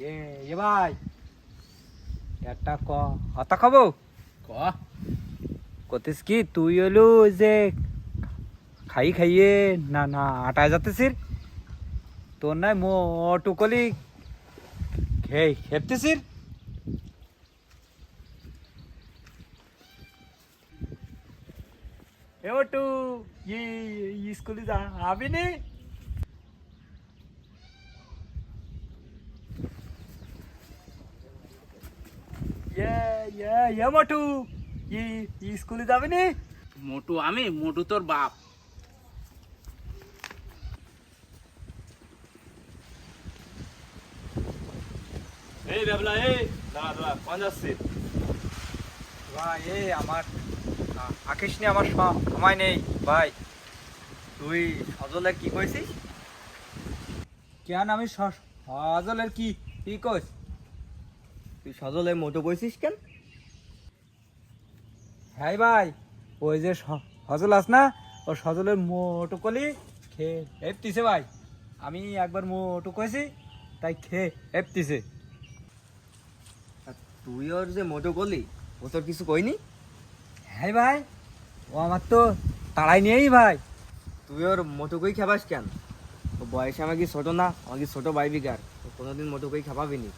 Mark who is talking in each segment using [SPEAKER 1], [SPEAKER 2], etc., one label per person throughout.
[SPEAKER 1] এ ভাই একটা ক। হতা খাব?
[SPEAKER 2] ক?
[SPEAKER 1] কতিস কি? তুই হলো যে খাই খাইয়ে না না আটায় যাতেছিস তোর নাই মোটু কলি খেয়ে খেপতেছিস? এ মোটু ই স্কুলে যা আবি নি? ইয়ে মোটু ই স্কুলে যাবি নি?
[SPEAKER 2] মোটু আমি? মোটু তোর বাপ।
[SPEAKER 3] এই বেবলা এই। দাঁড়া দাঁড়া কোন যাচ্ছে
[SPEAKER 1] ভাই এ আমার আকিস নি আমার সময় নেই ভাই। তুই সজলের কি কইছিস? কেন আমি সজলের কি কি
[SPEAKER 4] তুই সজলে মোটো কইছিস কেন?
[SPEAKER 1] হ্যাঁ ভাই ওই যে সজল আস না ও সজলের মোটো কলি খেয়ে এফতিছে ভাই। আমি একবার মোটো কইছি তাই খেয়ে এফতিছে
[SPEAKER 4] আর তুই ওর যে মোটো কলি ও তোর কিছু কইনি?
[SPEAKER 1] হ্যাঁ ভাই ও আমার তো তাড়াই নিয়েই ভাই।
[SPEAKER 4] তুই ওর মোটো কই খাবাস কেন? ও বয়সে আমাকে ছোট না আমাকে ছোট ভাই বিকার ও কোনোদিন মোটো কই খাবাবিনি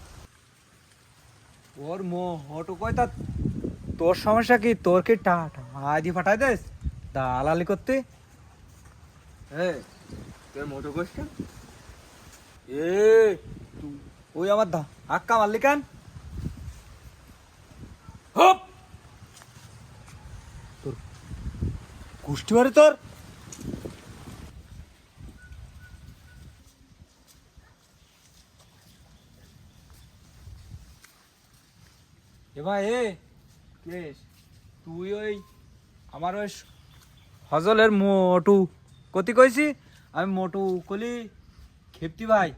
[SPEAKER 1] ওর মো ওটু কই তা? তোর সমস্যা কি? তোর কি টা আদি ফাটাই দেস? দালালি করতে?
[SPEAKER 4] তুই ওর মোটো কেন?
[SPEAKER 1] এ, তুই, ওই আমার দা, আক্কা মারলি কেন? হপ! তোর কুষ্টি তোর? এ ভাই এ কেস তুই ওই আমার ওই হজলের মোটু। কতি কইছি? আমি মোটু কলি খেপতি ভাই।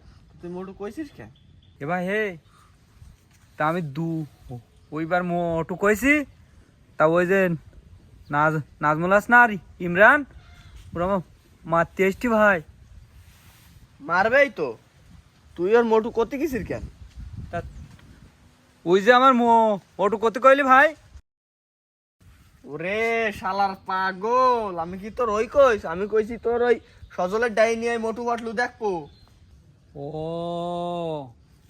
[SPEAKER 4] তুই মোটু কইছিস কেন
[SPEAKER 1] এ ভাই হে তা আমি দু ওইবার মোটু কইছি। তা ওই যে নাজ নাজমুল হাসনা আর ইমরান ওরা আমার মারতে এসছি ভাই।
[SPEAKER 4] মারবেই তো। তুই ওর মোটু করতে গেছিস কেন?
[SPEAKER 1] তা ওই যে আমার মো- মোটু কতি কইলি ভাই?
[SPEAKER 4] ওরে শালার পাগল আমি কি তোর ওই কইস? আমি কইছি তোর ওই সজলের ডাই নিয়ে মোটু বাটলু দেখব।
[SPEAKER 1] ও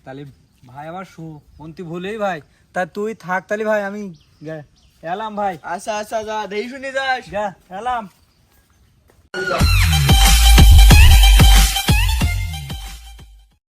[SPEAKER 1] তাহলে ভাই আমার সু মন্ত্রী ভুলেই ভাই। তা তুই থাক তাহলে ভাই আমি গে- এলাম ভাই।
[SPEAKER 4] আচ্ছা আচ্ছা যা দেই শুনি যাস।
[SPEAKER 1] এলাম।